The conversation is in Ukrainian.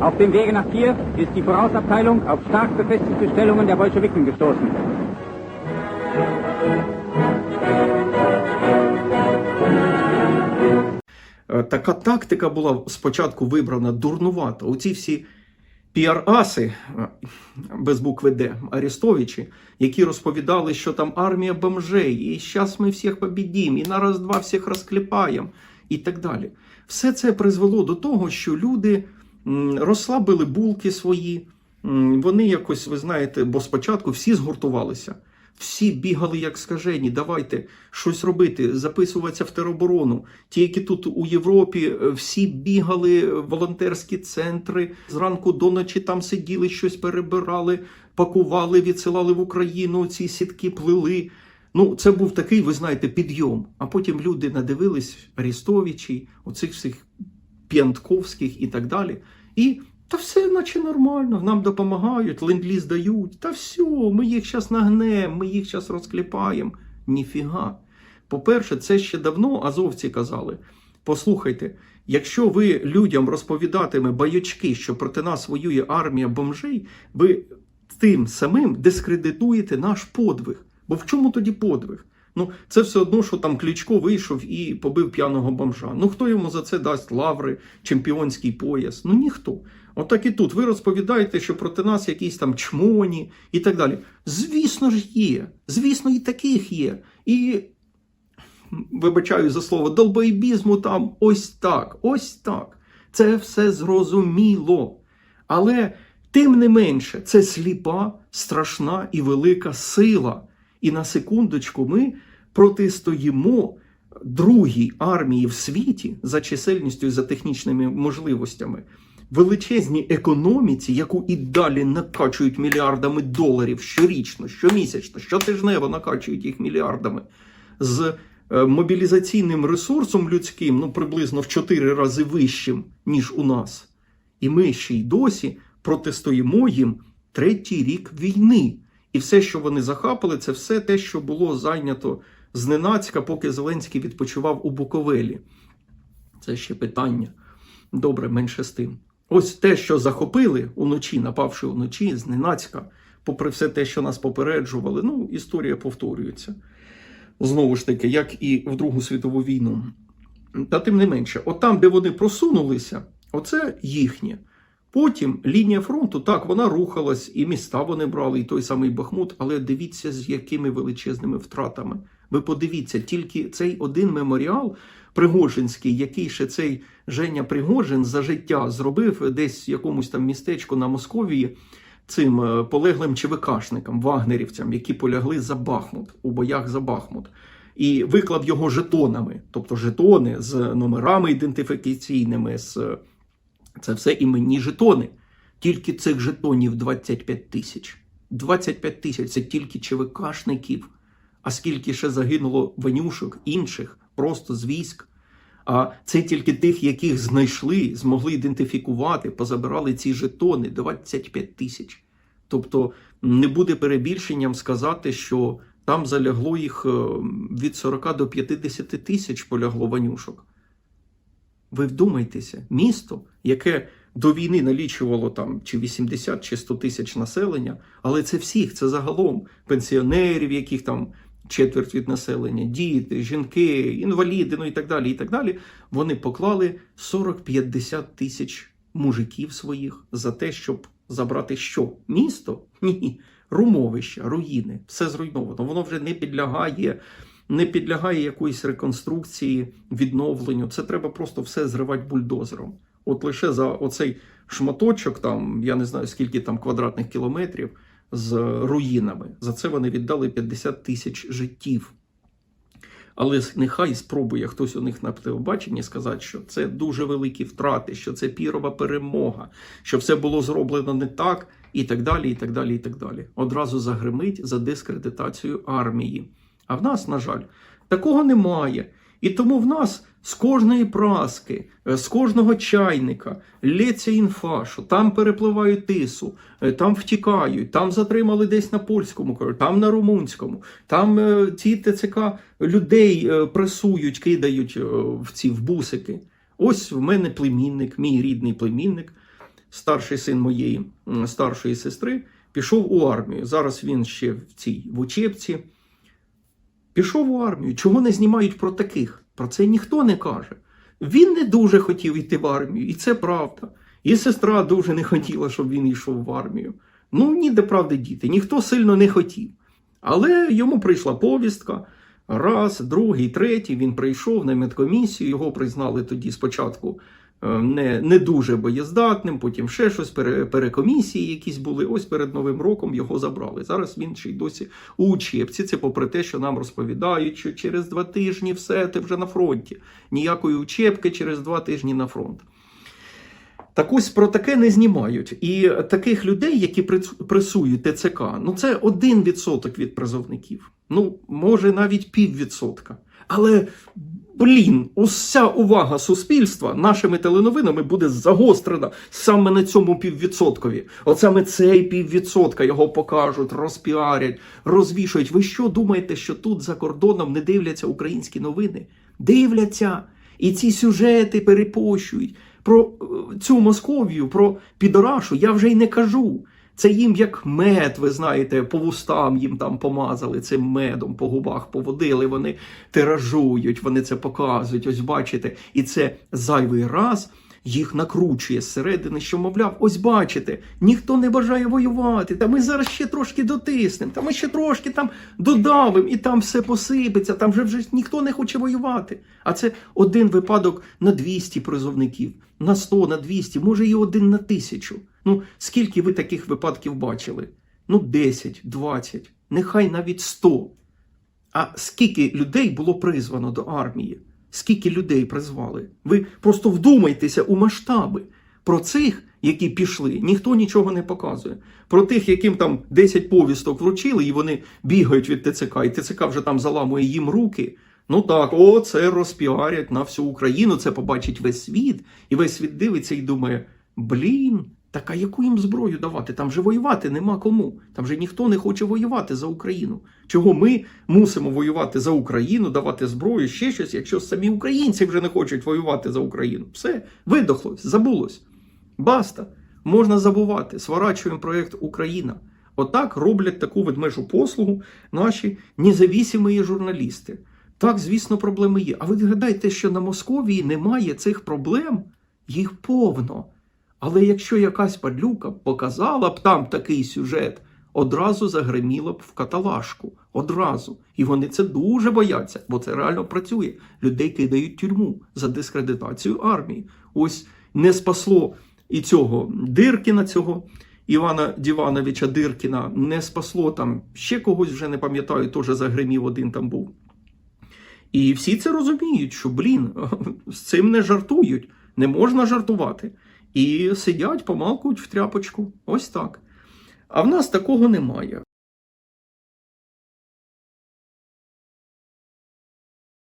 Auf dem Wege nach Kiew ist die Vorausabteilung auf stark befestigte Stellungen der Bolschewiken gestoßen. Е, Така тактика була спочатку вибрана дурнувата. Оці всі піар-аси е, без букви Д, Арестовичі, які розповідали, що там армія бомжей, і зараз ми всіх побідім, і на раз-два всіх розкліпаємо, і так далі. Все це призвело до того, що люди розслабили булки свої. Вони якось, ви знаєте, бо спочатку всі згуртувалися. Всі бігали як скажені, давайте щось робити, записуватися в тероборону. Ті, які тут у Європі, е, всі бігали в волонтерські центри. Зранку до ночі там сиділи, щось перебирали, пакували, відсилали в Україну. Ці сітки плели. Ну, це був такий, ви знаєте, підйом. А потім люди надивились Арістовичі, оцих всіх П'янтковських і так далі. І та все наче нормально, нам допомагають, ленд-ліз дають. Та все, ми їх зараз нагнемо, ми їх зараз розкліпаємо. Ніфіга. По-перше, це ще давно азовці казали. Послухайте, якщо ви людям розповідатиме баячки, що проти нас воює армія бомжей, ви тим самим дискредитуєте наш подвиг. Бо в чому тоді подвиг? Ну, це все одно, що там Кличко вийшов і побив п'яного бомжа. Ну хто йому за це дасть лаври, чемпіонський пояс? Ну ніхто. Отак і тут. Ви розповідаєте, що проти нас якісь там чмоні і так далі. Звісно ж є. Звісно, і таких є. І вибачаю за слово, долбоєбізму там ось так, ось так. Це все зрозуміло. Але тим не менше, це сліпа, страшна і велика сила. І на секундочку ми протистоїмо другій армії в світі за чисельністю і за технічними можливостями. Величезній економіці, яку і далі накачують мільярдами доларів щорічно, щомісячно, щотижнево накачують їх мільярдами з е, мобілізаційним ресурсом людським, ну приблизно в 4 рази вищим, ніж у нас. І ми ще й досі протистоїмо їм третій рік війни. І все, що вони захапали, це все те, що було зайнято зненацька, поки Зеленський відпочивав у Буковелі. Це ще питання. Добре, менше з тим. Ось те, що захопили уночі, напавши уночі, зненацька, попри все те, що нас попереджували, ну, історія повторюється. Знову ж таки, як і в Другу світову війну. Та тим не менше, от там, де вони просунулися, оце їхнє. Потім лінія фронту, так, вона рухалась, і міста вони брали, і той самий Бахмут, але дивіться, з якими величезними втратами. Ви подивіться, тільки цей один меморіал Пригожинський, який ще цей Женя Пригожин за життя зробив десь в якомусь там містечку на Московії цим е, полеглим ЧВКшникам, вагнерівцям, які полягли за Бахмут у боях за Бахмут. І виклав його жетонами, тобто жетони з номерами ідентифікаційними, з це все іменні жетони. Тільки цих жетонів 25 тисяч. 25 тисяч це тільки ЧВКшників. А скільки ще загинуло ванюшок інших, просто з військ. А це тільки тих, яких знайшли, змогли ідентифікувати, позабирали ці жетони 25 тисяч. Тобто не буде перебільшенням сказати, що там залягло їх е, від 40 до 50 тисяч полягло ванюшок. Ви вдумайтеся, місто, яке до війни налічувало там чи 80, чи 100 тисяч населення, але це всіх, це загалом пенсіонерів, яких там четверть від населення, діти, жінки, інваліди, ну і так далі. і так далі. Вони поклали 40-50 тисяч мужиків своїх за те, щоб забрати що? Місто? Ні. Румовища, руїни, все зруйновано. Воно вже не підлягає не підлягає якоїсь реконструкції, відновленню. Це треба просто все зривати бульдозером. От лише за оцей шматочок, там я не знаю скільки там квадратних кілометрів з руїнами. За це вони віддали 50 тисяч життів. Але нехай спробує хтось у них на телебаченні сказати, що це дуже великі втрати, що це пірова перемога, що все було зроблено не так, і так далі. і так далі, і так далі. Одразу загримить за дискредитацію армії. А в нас, на жаль, такого немає. І тому в нас з кожної праски, е, з кожного чайника лється інфа, що там перепливають тису, е, там втікають, там затримали десь на польському, там на румунському, там е, ці ТЦК людей пресують, кидають в ці в бусики. Ось в мене племінник, мій рідний племінник. старший син моєї старшої сестри, пішов у армію. Зараз він ще в цій в учебці. Пішов у армію. Чого не знімають про таких? Про це ніхто не каже. Він не дуже хотів йти в армію, і це правда. І сестра дуже не хотіла, щоб він йшов в армію. Ну, ніде правди діти, ніхто сильно не хотів. Але йому прийшла повістка. Раз, другий, третій. Він прийшов на медкомісію. Його признали тоді спочатку не, не дуже боєздатним, потім ще щось, пере, перекомісії якісь були. Ось перед Новим роком його забрали. Зараз він ще й досі у учебці. Це попри те, що нам розповідають, що через два тижні все, ти вже на фронті. Ніякої учебки через два тижні на фронт. Так ось про таке не знімають. І таких людей, які пресують ТЦК, ну це один відсоток від призовників. Ну, може, навіть піввідсотка. Але, блін, уся увага суспільства нашими теленовинами буде загострена саме на цьому піввідсоткові. От саме цей піввідсотка його покажуть, розпіарять, розвішують. Ви що думаєте, що тут за кордоном не дивляться українські новини? Дивляться. І ці сюжети перепощують. Про е, цю Московію, про підорашу я вже й не кажу. Це їм як мед, ви знаєте, по вустам їм там помазали цим медом, по губах поводили, вони тиражують, вони це показують. Ось бачите, і це зайвий раз їх накручує зсередини, що, мовляв, ось бачите, ніхто не бажає воювати. Та ми зараз ще трошки дотиснемо, та ми ще трошки там додавимо, і там все посипеться, там вже вже ніхто не хоче воювати. А це один випадок на 200 призовників, на 100, на 200, може і один на тисячу. Ну, скільки ви таких випадків бачили? Ну, 10, 20, нехай навіть 100. А скільки людей було призвано до армії? Скільки людей призвали? Ви просто вдумайтеся у масштаби. Про цих, які пішли, ніхто нічого не показує. Про тих, яким там 10 повісток вручили, і вони бігають від ТЦК, і ТЦК вже там заламує їм руки. Ну так, о, це розпіарять на всю Україну, це побачить весь світ, і весь світ дивиться і думає: блін, так а яку їм зброю давати? Там же воювати нема кому. Там же ніхто не хоче воювати за Україну. Чого ми мусимо воювати за Україну, давати зброю, ще щось, якщо самі українці вже не хочуть воювати за Україну? Все, видохлось, забулось. Баста. Можна забувати. Сворачуємо проєкт Україна. Отак роблять таку ведмежу послугу наші незавісимі журналісти. Так, звісно, проблеми є. А ви гадаєте, що на Московії немає цих проблем? Їх повно. Але якщо якась падлюка показала б там такий сюжет, одразу загриміла б в каталажку. Одразу. І вони це дуже бояться, бо це реально працює. Людей кидають тюрму за дискредитацію армії. Ось не спасло і цього Диркіна, цього Івана Дівановича Диркіна, не спасло там ще когось, вже не пам'ятаю, теж загримів один там був. І всі це розуміють, що, блін, з цим не жартують, не можна жартувати. І сидять, помалкують в тряпочку. Ось так. А в нас такого немає.